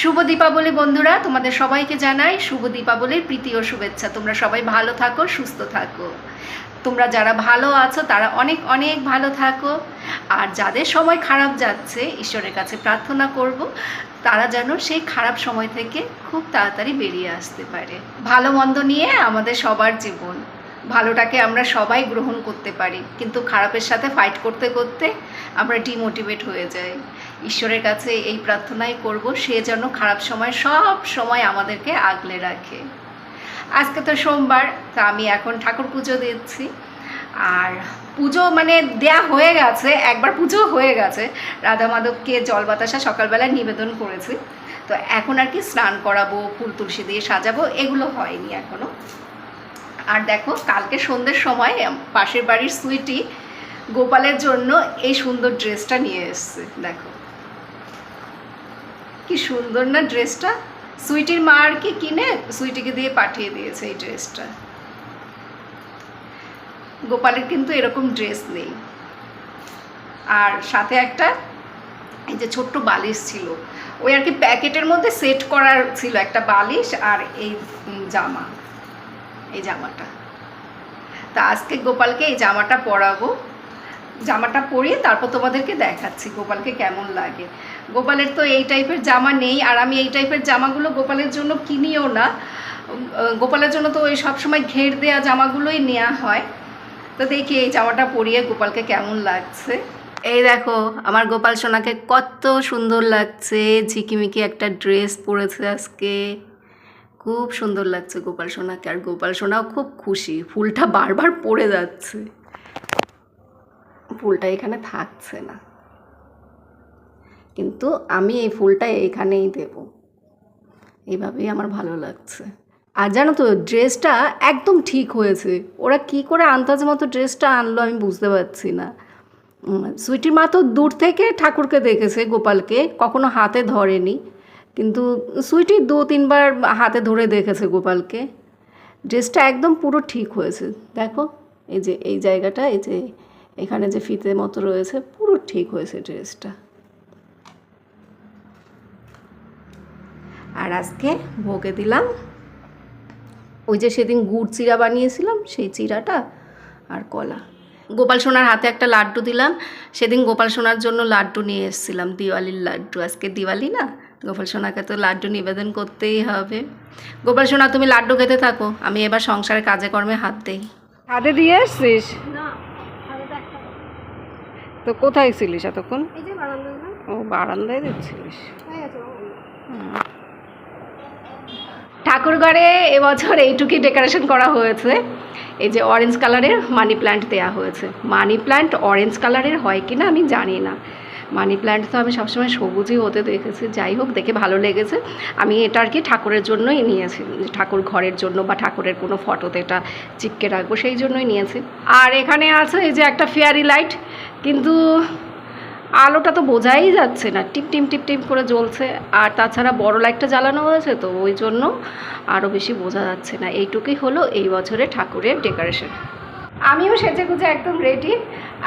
শুভ দীপাবলি বন্ধুরা, তোমাদের সবাইকে জানাই শুভ দীপাবলির প্রীতি ও শুভেচ্ছা। তোমরা সবাই ভালো থাকো, সুস্থ থাকো। তোমরা যারা ভালো আছো, তারা অনেক অনেক ভালো থাকো। আর যাদের সময় খারাপ যাচ্ছে, ঈশ্বরের কাছে প্রার্থনা করব, তারা যেন সেই খারাপ সময় থেকে খুব তাড়াতাড়ি বেরিয়ে আসতে পারে। ভালো মন্দ নিয়ে আমাদের সবার জীবন। ভালোটাকে আমরা সবাই গ্রহণ করতে পারি। কিন্তু খারাপের সাথে ফাইট করতে করতে আমরা ডিমোটিভেট হয়ে যাই। ঈশ্বরের কাছে এই প্রার্থনাই করব, সে যেন খারাপ সময়, সব সময় আমাদেরকে আগলে রাখে। আজকে তো সোমবার, তা আমি এখন ঠাকুর পুজো দিচ্ছি। আর পুজো মানে দেয়া হয়ে গেছে, একবার পুজো হয়ে গেছে। রাধা মাধবকে জল বাতাসা সকালবেলায় নিবেদন করেছি। তো এখন আর কি স্নান করাবো, ফুল তুলসী দিয়ে সাজাবো, এগুলো হয়নি এখনও আর দেখো, কালকে সন্ধ্যের সময় পাশের বাড়ির সুইটি গোপালের জন্য এই সুন্দর ড্রেসটা নিয়ে এসছে, দেখো। কি সুন্দর না ড্রেসটা? সুইটির মা আর কি কিনে সুইটিকে দিয়ে পাঠিয়ে দিয়েছে এই ড্রেসটা। গোপালের কিন্তু এরকম ড্রেস নেই। আর সাথে একটা এই যে ছোট্ট বালিশ ছিল, ওই আর কি প্যাকেটের মধ্যে সেট করার ছিল একটা বালিশ আর এই জামা, এই জামাটা। তা আজকে গোপালকে এই জামাটা পরাবো। জামাটা পরিয়ে তারপর তোমাদেরকে দেখাচ্ছি গোপালকে কেমন লাগে। গোপালের তো এই টাইপের জামা নেই, আর আমি এই টাইপের জামাগুলো গোপালের জন্য কিনিও না। গোপালের জন্য তো ওই সবসময় ঘের দেওয়া জামাগুলোই নেওয়া হয়। তো দেখি এই জামাটা পরিয়ে গোপালকে কেমন লাগছে। এই দেখো, আমার গোপাল সোনাকে কত সুন্দর লাগছে। ঝিকিমিকি একটা ড্রেস পরেছে আজকে। খুব সুন্দর লাগছে গোপাল সোনাকে। আর গোপাল সোনাও খুব খুশি। ফুলটা বারবার পড়ে যাচ্ছে। ফুলটা এখানে থাকছে না। কিন্তু আমি এই ফুলটা এইখানেই দেব। এইভাবেই আমার ভালো লাগছে। আর জানো তো, ড্রেসটা একদম ঠিক হয়েছে। ওরা কি করে আন্দাজ মতো ড্রেসটা আনলো আমি বুঝতে পারছি না। সুইটির মা তো দূর থেকে ঠাকুরকে দেখেছে, গোপালকে। কখনো হাতে ধরেনি। কিন্তু সুইটি দু, তিনবার হাতে ধরে দেখেছে গোপালকে। ড্রেসটা একদম পুরো ঠিক হয়েছে। দেখো, এই যে, এই জায়গাটা, এই যে, এখানে যে ফিতে মতো রয়েছে, পুরো ঠিক হয়েছে ড্রেসটা। আর আজকে ভোগে দিলাম ওই যে সেদিন গুড় চিরা বানিয়েছিলাম সেই চিরাটা আর কলা। গোপাল সোনার হাতে একটা লাড্ডু দিলাম সেদিন গোপাল সোনার জন্য লাড্ডু নিয়ে এসেছিলাম দিওয়ালির লাড্ডু। আজকে দিওয়ালি না গোপাল সোনাকে তো লাড্ডু নিবেদন করতেই হবে। গোপাল সোনা তুমি লাড্ডু খেতে থাকো আমি এবার সংসারের কাজে কর্মে হাত দেই। হাতে দিয়ে এসছিস? না তো কোথায় ছিলিস এতক্ষণ? ও বারান্দায় দিচ্ছিলিস হয়ে ঠাকুরঘরে এবছর এইটুকুই ডেকোরেশন করা হয়েছে। এই যে অরেঞ্জ কালারের মানি প্ল্যান্ট দেওয়া হয়েছে। মানি প্ল্যান্ট অরেঞ্জ কালারের হয় কি না আমি জানি না। মানি প্ল্যান্ট তো আমি সবসময় সবুজই হতে দেখেছি। যাই হোক, দেখে ভালো লেগেছে। আমি এটা আর কি ঠাকুরের জন্যই নিয়েছি। ঠাকুর ঘরের জন্য বা ঠাকুরের কোনো ফটোতে এটা চিপকে রাখব, সেই জন্যই নিয়েছি। আর এখানে আছে এই যে একটা ফেয়ারি লাইট কিন্তু আলোটা তো বোঝাই যাচ্ছে না। টিপ টিম টিপ টিপ করে জ্বলছে। আর তাছাড়া বড় লাইটটা জ্বালানো হয়েছে তো ওই জন্য আরও বেশি বোঝা যাচ্ছে না। এইটুকুই হলো এই বছরে ঠাকুরের ডেকোরেশন। আমিও সেজে গুজে একদম রেডি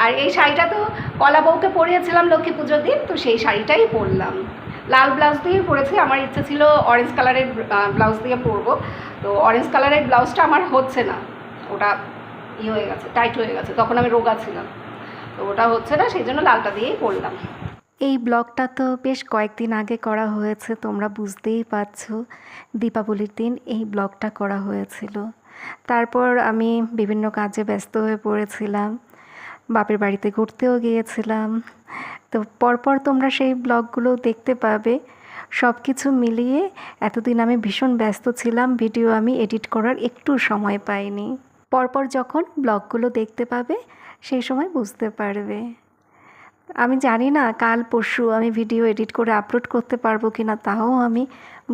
আর এই শাড়িটা তো কলা বউকে পরিয়েছিলাম লক্ষ্মী পুজোর দিন, তো সেই শাড়িটাই পরলাম। লাল ব্লাউজ দিয়ে পরেছি। আমার ইচ্ছে ছিল অরেঞ্জ কালারের ব্লাউজ দিয়ে পরবো। তো অরেঞ্জ কালারের ব্লাউজটা আমার হচ্ছে না। ওটা ই হয়ে গেছে টাইট হয়ে গেছে। তখন আমি রোগা ছিলাম। তো ওটা হচ্ছে না, সেই জন্য লালটা দিয়েই পরলাম এই ব্লগটা তো বেশ কয়েকদিন আগে করা হয়েছে, তোমরা বুঝতেই পারছ। দীপাবলির দিন এই ব্লগটা করা হয়েছিল। তারপর আমি বিভিন্ন কাজে ব্যস্ত হয়ে পড়েছিলাম, বাপের বাড়িতে ঘুরতেও গিয়েছিলাম। তো পরপর তোমরা সেই ব্লগগুলো দেখতে পাবে। সব কিছু মিলিয়ে এতদিন আমি ভীষণ ব্যস্ত ছিলাম, ভিডিও আমি এডিট করার একটু সময় পাইনি। পরপর যখন ব্লগগুলো দেখতে পাবে সেই সময় বুঝতে পারবে। আমি জানি না কাল, পরশু আমি ভিডিও এডিট করে আপলোড করতে পারব কি না, তাও আমি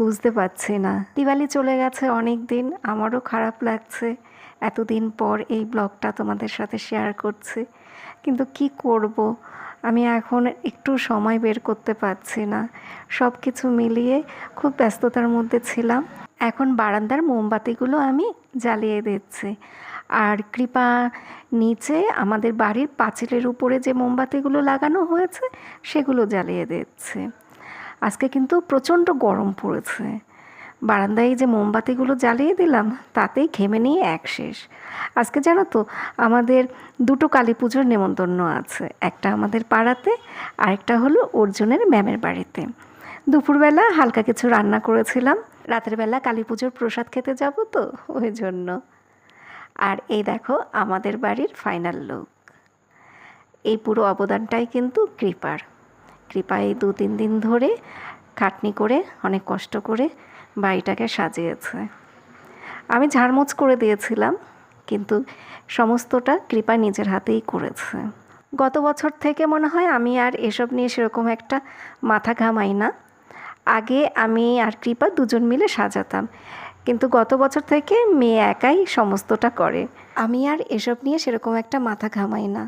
বুঝতে পারছি না। দিওয়ালি চলে গেছে অনেক দিন, আমারও খারাপ লাগছে। এতদিন পর এই ব্লগটা তোমাদের সাথে শেয়ার করছি। কিন্তু কি করব? আমি এখন একটু সময় বের করতে পারছি না। সব কিছু মিলিয়ে খুব ব্যস্ততার মধ্যে ছিলাম। এখন বারান্দার মোমবাতিগুলো আমি জ্বালিয়ে দিচ্ছি। আর কৃপা নিচে আমাদের বাড়ির পাঁচিলের উপরে যে মোমবাতিগুলো লাগানো হয়েছে, সেগুলো জ্বালিয়ে দিচ্ছে। আজকে কিন্তু প্রচণ্ড গরম পড়েছে। বারান্দায় যে মোমবাতিগুলো জ্বালিয়ে দিলাম, তাতেই ঘেমে নিয়ে এক শেষ। আজকে জানো তো, আমাদের দুটো কালী পুজোর নেমন্তন্ন আছে, একটা আমাদের পাড়াতে, আরেকটা হলো অর্জুনের ম্যামের বাড়িতে। দুপুরবেলা হালকা কিছু রান্না করেছিলাম। রাতের বেলা কালী পুজোর প্রসাদ খেতে যাব তো, ওই জন্য। আর এই দেখো আমাদের বাড়ির ফাইনাল লুক এই পুরো অবদানটাই কিন্তু কৃপার। কৃপা এই দু তিন দিন ধরে খাটনি করে, অনেক কষ্ট করে বাড়িটাকে সাজিয়েছে। আমি ঝাড়মোছ করে দিয়েছিলাম, কিন্তু সমস্তটা কৃপা নিজের হাতেই করেছে। গত বছর থেকে মনে হয় আমি আর এসব নিয়ে সেরকম একটা মাথা ঘামাই না। আগে আমি আর কৃপা দুজন মিলে সাজাতাম। কিন্তু গত বছর থেকে মেয়ে একাই সমস্তটা করে। আমি আর এসব নিয়ে সেরকম একটা মাথা ঘামাই না।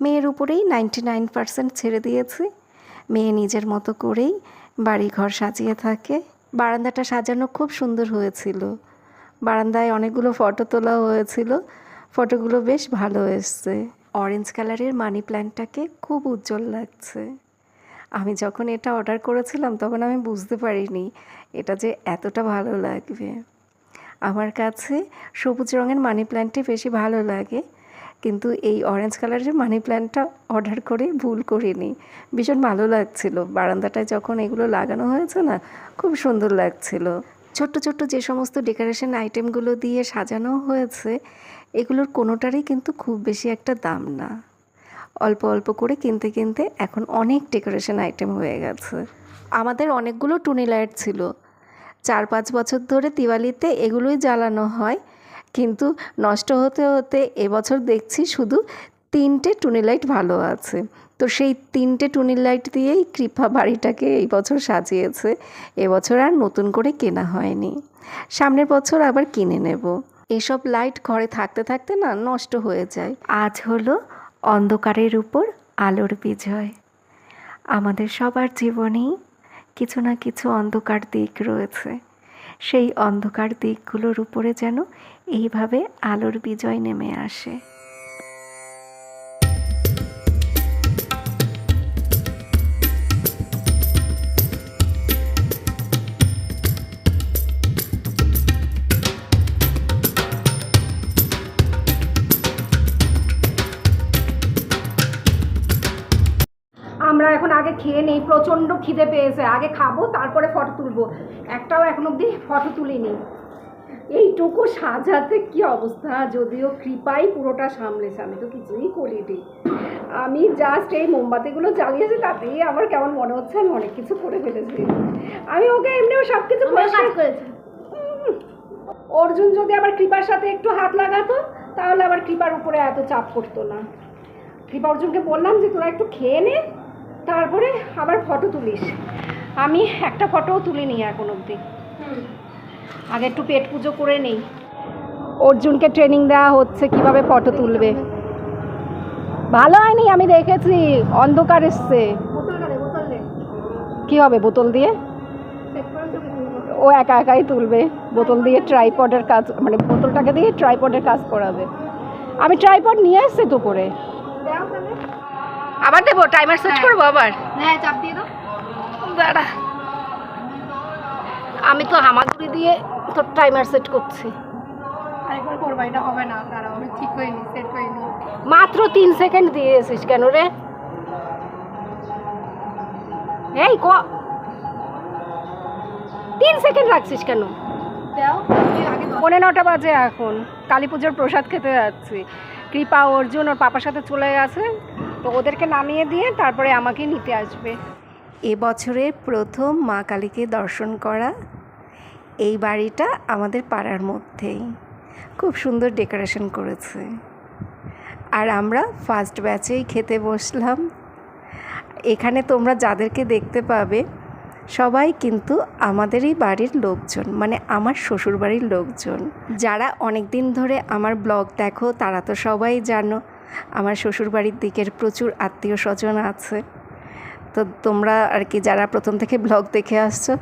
মেয়ের উপরেই নাইনটি নাইন পার্সেন্ট ছেড়ে দিয়েছি। মেয়ে নিজের মতো করেই বাড়ি ঘর সাজিয়ে থাকে। বারান্দাটা সাজানো খুব সুন্দর হয়েছিল। বারান্দায় অনেকগুলো ফটো তোলা হয়েছিল। ফটোগুলো বেশ ভালো এসছে। অরেঞ্জ কালারের মানি প্ল্যান্টটাকে খুব উজ্জ্বল লাগছে। আমি যখন এটা অর্ডার করেছিলাম, তখন আমি বুঝতে পারিনি এটা যে এতটা ভালো লাগবে। আমার কাছে সবুজ রঙের মানি প্ল্যান্টটি বেশি ভালো লাগে, কিন্তু এই অরেঞ্জ কালারের মানি প্ল্যান্টটা অর্ডার করে ভুল করিনি। ভীষণ ভালো লাগছিল। বারান্দাটায় যখন এগুলো লাগানো হয়েছে না, খুব সুন্দর লাগছিল। ছোট্ট ছোট্ট যে সমস্ত ডেকোরেশন আইটেমগুলো দিয়ে সাজানো হয়েছে, এগুলোর কোনোটারই কিন্তু খুব বেশি একটা দাম না। অল্প অল্প করে কিনতে কিনতে এখন অনেক ডেকোরেশন আইটেম হয়ে গেছে। আমাদের অনেকগুলো টুনি লাইট ছিল। চার পাঁচ বছর ধরে দিওয়ালিতে এগুলোই জ্বালানো হয়। কিন্তু নষ্ট হতে হতে এবছর দেখছি শুধু তিনটে টুনি লাইট ভালো আছে। তো সেই তিনটে টুনি লাইট দিয়েই কৃপা বাড়িটাকে এই বছর সাজিয়েছে। এবছর আর নতুন করে কেনা হয়নি। সামনের বছর আবার কিনে নেব। এসব লাইট ঘরে থাকতে থাকতে না নষ্ট হয়ে যায়। আজ হলো অন্ধকারের উপর আলোর বিজয়। আমাদের সবার জীবনেই কিছু না কিছু অন্ধকার দিক রয়েছে। সেই অন্ধকার দিকগুলোর উপরে যেন এইভাবে আলোর বিজয় নেমে আসে। প্রচণ্ড খিদে পেয়েছে। আগে খাব তারপরে ফটো তুলবো। একটাও এখন অবধি ফটো তুলিনি। এইটুকু সাজাতে কি অবস্থা? যদিও কৃপাই পুরোটা সামলেছে আমি তো কিছুই করিনি। আমি জাস্ট এই মোমবাতিগুলো জ্বালিয়েছি তাতেই আমার কেমন মনে হচ্ছে আমি অনেক কিছু করে ফেলেছি। আমি ওকে এমনিও সব কিছু করেছি। অর্জুন যদি আবার কৃপার সাথে একটু হাত লাগাতো তাহলে আবার কৃপার উপরে এত চাপ পড়তো না। কৃপা অর্জুনকে বললাম যে তোরা একটু খেয়ে নে তারপরে আবার ফটো তুলিস। আমি একটা ফটোও তুলিনি এখন অবধি। আগে একটু পেট পুজো করে নেই। অর্জুনকে ট্রেনিং দেওয়া হচ্ছে কীভাবে ফটো তুলবে? ভালো হয়নি আমি দেখেছি। অন্ধকার এসছে। কি হবে বোতল দিয়ে? ও একা একাই তুলবে। বোতল দিয়ে ট্রাইপডের কাজ মানে বোতলটাকে দিয়ে ট্রাইপডের কাজ করাবে। আমি ট্রাইপড নিয়ে এসছি তো করে আবার দেবো? টাইমার সেট করব আবার? হ্যাঁ চাপ দিয়ে দাও। দাঁড়া। আমি তো হামাগুড়ি দিয়ে তোর টাইমার সেট করছি। আরেকবার করবা এটা হবে না। দাঁড়াও আমি ঠিক হয়নি সেট হয়নি মাত্র তিন সেকেন্ড দিয়েছিস কেন রে? এই ক? তিন সেকেন্ড রাখছিস কেন? দাও। নটা বাজে এখন। কালী পুজোর প্রসাদ খেতে যাচ্ছি। কৃপা অর্জুন ওর পাপার সাথে চলে গেছে। তো ওদেরকে নামিয়ে দিয়ে তারপরে আমাকে নিতে আসবে। এবছরের প্রথম মা কালীকে দর্শন করা এই বাড়িটা আমাদের পাড়ার মধ্যেই। খুব সুন্দর ডেকোরেশন করেছে। আর আমরা ফার্স্ট ব্যাচেই খেতে বসলাম। এখানে তোমরা যাদেরকে দেখতে পাবে, সবাই কিন্তু আমাদেরই বাড়ির লোকজন মানে আমার শ্বশুর বাড়ির লোকজন। যারা অনেক দিন ধরে আমার ব্লগ দেখো, তারা তো সবাই জানো আমার শ্বশুরবাড়ির দিকের প্রচুর আত্মীয় স্বজন আছে। তো তোমরা আর কি যারা প্রথম থেকে ব্লগ দেখে আসছো,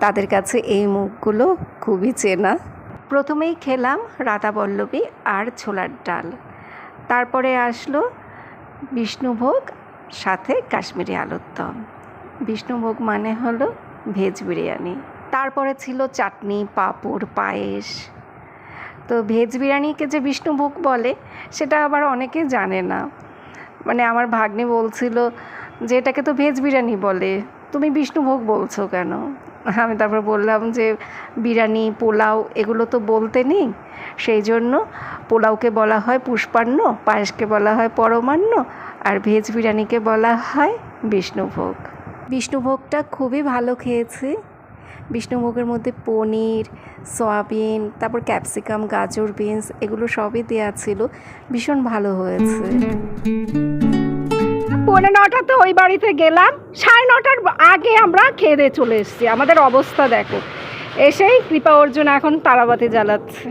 তাদের কাছে এই মুখগুলো খুবই চেনা। প্রথমেই খেলাম রাধা পল্লবী আর ছোলার ডাল। তারপরে আসলো বিষ্ণুভোগ, সাথে কাশ্মীরি আলুর দম। বিষ্ণুভোগ মানে হলো ভেজ বিরিয়ানি। তারপরে ছিল চাটনি, পাঁপড়, পায়েস। তো ভেজ বিরিয়ানিকে যে বিষ্ণুভোগ বলে, সেটা আবার অনেকে জানে না। মানে আমার ভাগ্নে বলছিল যে, এটাকে তো ভেজ বিরিয়ানি বলে। তুমি বিষ্ণুভোগ বলছো কেন? আমি তারপর বললাম যে, বিরিয়ানি, পোলাও এগুলো তো বলতে নেই। সেই জন্য পোলাওকে বলা হয় পুষ্পান্ন, পায়েসকে বলা হয় পরমান্ন, আর ভেজ বিরিয়ানিকে বলা হয় বিষ্ণুভোগ বিষ্ণুভোগটা খুবই ভালো খেয়েছি। বিষ্ণুভোগের মধ্যে পনির সয়াবিন তারপর ক্যাপসিকাম গাজর বিনস এগুলো সবই দেওয়া ছিল। ভীষণ ভালো হয়েছে। পৌনে নটাতে ওই বাড়িতে গেলাম। সাড়ে নটার আগে আমরা খেয়ে দিয়ে চলে এসেছি। আমাদের অবস্থা দেখো। এসেই কৃপা অর্জুন এখন তারাবাতি জ্বালাচ্ছে।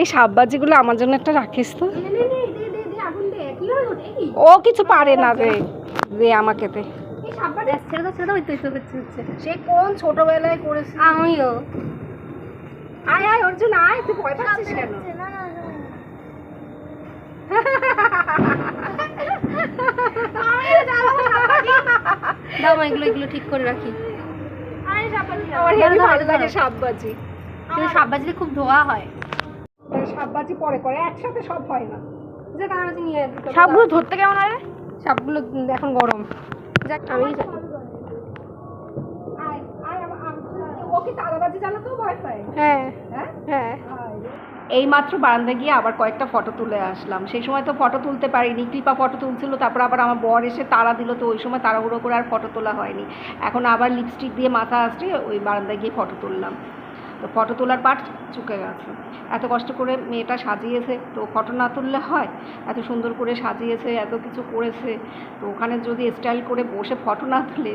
এই সাববাজিগুলো আমার জন্য একটা রাখিস তো। ও কিছু পারে না রে। আমাকে দে। আমাকে দে সে কোন ছোটবেলায় করেছি? আমিও। আয় আয় অর্জুন আয় তুই ভয় পাচ্ছিস কেন? দাও এগুলো এগুলো ঠিক করে রাখি। আমার হেবি ভালো লাগে। সাববাজি কিন্তু খুব ধোয়া হয়। সাববাজি পরে করে একসাথে সব হয় না। যে কারণে নিয়ে ধরতে কেমন হয় রে? সাপগুলো এখন গরম। যাক আমি হ্যাঁ হ্যাঁ? হ্যাঁ। এই মাত্র বারান্দায় গিয়ে আবার কয়েকটা ফটো তুলে আসলাম। সেই সময় তো ফটো তুলতে পারিনি কৃপা ফটো তুলছিল তারপর আবার আমার বর এসে তারা দিল তো ওই সময় তাড়াহুড়ো করে আর ফটো তোলা হয়নি। এখন আবার লিপস্টিক দিয়ে মাথা আসছে ওই বারান্দায় গিয়ে ফটো তুললাম। তো ফটো তোলার পাট চুকে গেছে। এত কষ্ট করে মেয়েটা সাজিয়েছে, তো ফটো না তুললে হয়? এত সুন্দর করে সাজিয়েছে, এত কিছু করেছে, তো ওখানে যদি স্টাইল করে বসে ফটো না তুলে,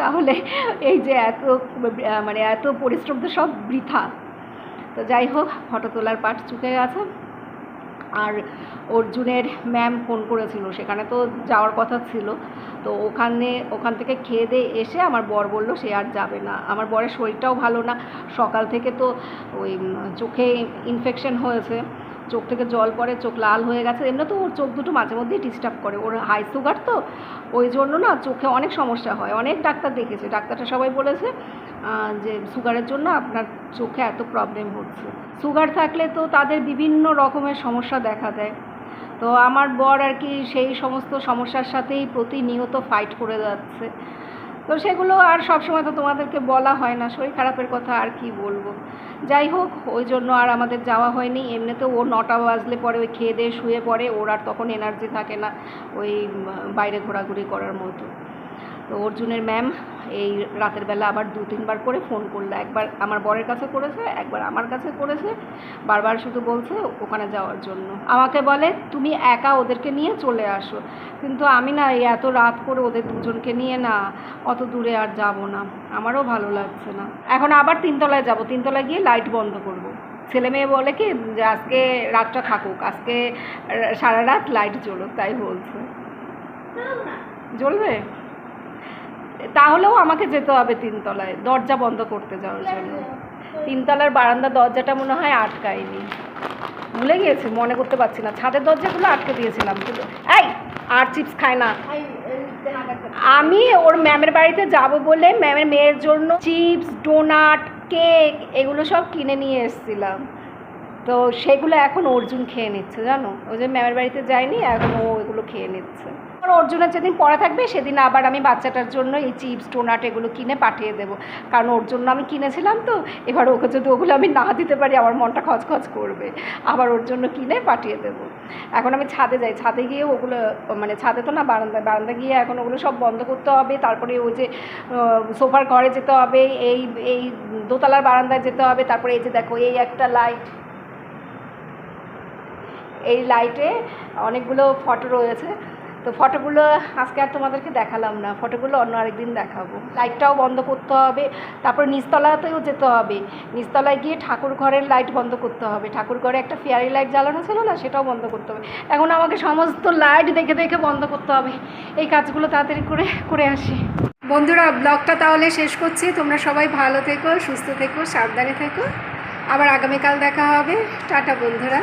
তাহলে এই যে এত মানে এত পরিশ্রম তো সব বৃথা। তো যাই হোক, ফটো তোলার পাট চুকে গেছে। আর অর্জুনের ম্যাম ফোন করেছিল, সেখানে তো যাওয়ার কথা ছিল। তো ওখানে, ওখান থেকে খেয়ে দিয়ে এসে আমার বর বলল, সে আর যাবে না। আমার বরের শরীরটাও ভালো না। সকাল থেকে তো ওই চোখে ইনফেকশন হয়েছে। চোখ থেকে জল পড়ে, চোখ লাল হয়ে গেছে। এমনি তো ওর চোখ দুটো মাঝে মধ্যেই ডিস্টার্ব করে। ওর হাই সুগার তো, ওই জন্য না চোখে অনেক সমস্যা হয়। অনেক ডাক্তার দেখেছে। ডাক্তারটা সবাই বলেছে যে সুগারের জন্য আপনার চোখে এত প্রবলেম হচ্ছে। সুগার থাকলে তো তাদের বিভিন্ন রকমের সমস্যা দেখা দেয়। তো আমার বর আর কি সেই সমস্ত সমস্যার সাথেই প্রতিনিয়ত ফাইট করে যাচ্ছে। তো সেগুলো আর সবসময় তো তোমাদেরকে বলা হয় না, শরীর খারাপের কথা আর কি বলব। যাই হোক, ওই জন্য আর আমাদের যাওয়া হয়নি। এমনিতেও ও নটা বাজলে পরে ওই খেয়ে দিয়ে শুয়ে পড়ে, ওর আর তখন এনার্জি থাকে না, ওই বাইরে ঘোরাঘুরি করার মতো। তো অর্জুনের ম্যাম এই রাতের বেলা আবার দু তিনবার করে ফোন করল। একবার আমার বরের কাছে করেছে, একবার আমার কাছে করেছে, বারবার শুধু বলছে ওখানে যাওয়ার জন্য। আমাকে বলে, তুমি একা ওদেরকে নিয়ে চলে আসো। কিন্তু আমি না এই এত রাত করে ওদের দুজনকে নিয়ে না, অত দূরে আর যাব না। আমারও ভালো লাগছে না। এখন আবার তিনতলায় যাব। তিনতলায় গিয়ে লাইট বন্ধ করব। ছেলে মেয়ে বলে কি, যে আজকে রাতটা থাকুক, আজকে সারা রাত লাইট জ্বলুক। তাই বলছে। জ্বলবে? তাহলেও আমাকে যেতে হবে তিনতলায় দরজা বন্ধ করতে যাওয়ার জন্য। তিনতলার বারান্দা দরজাটা মনে হয় আটকায়নি। ভুলে গিয়েছি মনে করতে পারছি না। ছাদের দরজাগুলো আটকে দিয়েছিলাম কিন্তু এই আর চিপস খায় না। আমি ওর ম্যামের বাড়িতে যাব বলে ম্যামের মেয়ের জন্য চিপস ডোনাট কেক এগুলো সব কিনে নিয়ে এসেছিলাম। তো সেগুলো এখন অর্জুন খেয়ে নিচ্ছে জানো? ওই যে ম্যামের বাড়িতে যায়নি এখন ও এগুলো খেয়ে নিচ্ছে। অর্জুনের যেদিন পড়া থাকবে, সেদিন আবার আমি বাচ্চাটার জন্য এই চিপস টোনাট এগুলো কিনে পাঠিয়ে দেবো। কারণ ওর জন্য আমি কিনেছিলাম তো, এবার ওকে যদি ওগুলো আমি না দিতে পারি, আমার মনটা খচখচ করবে। আবার ওর জন্য কিনে পাঠিয়ে দেবো। এখন আমি ছাদে যাই। ছাদে গিয়ে ওগুলো মানে ছাদে তো না, বারান্দায় বারান্দা গিয়ে এখন ওগুলো সব বন্ধ করতে হবে। তারপরে ওই যে সোফার ঘরে যেতে হবে, এই এই দোতলার বারান্দায় যেতে হবে। তারপরে এই যে দেখো, এই একটা লাইট। এই লাইটে অনেকগুলো ফটো রয়েছে। তো ফটোগুলো আজকে আর তোমাদেরকে দেখালাম না, ফটোগুলো অন্য আরেকদিন দেখাবো। লাইটটাও বন্ধ করতে হবে, তারপর নিচতলাতেও যেতে হবে। নিচতলায় গিয়ে ঠাকুর ঘরের লাইট বন্ধ করতে হবে। ঠাকুর ঘরে একটা ফেয়ারি লাইট জ্বালানো ছিল না, সেটাও বন্ধ করতে হবে। এখন আমাকে সমস্ত লাইট দেখে দেখে বন্ধ করতে হবে। এই কাজগুলো তাড়াতাড়ি করে করে আসি। বন্ধুরা ব্লগটা তাহলে শেষ করছি। তোমরা সবাই ভালো থেকো, সুস্থ থেকো, সাবধানে থেকো। আবার আগামীকাল দেখা হবে। টাটা, বন্ধুরা।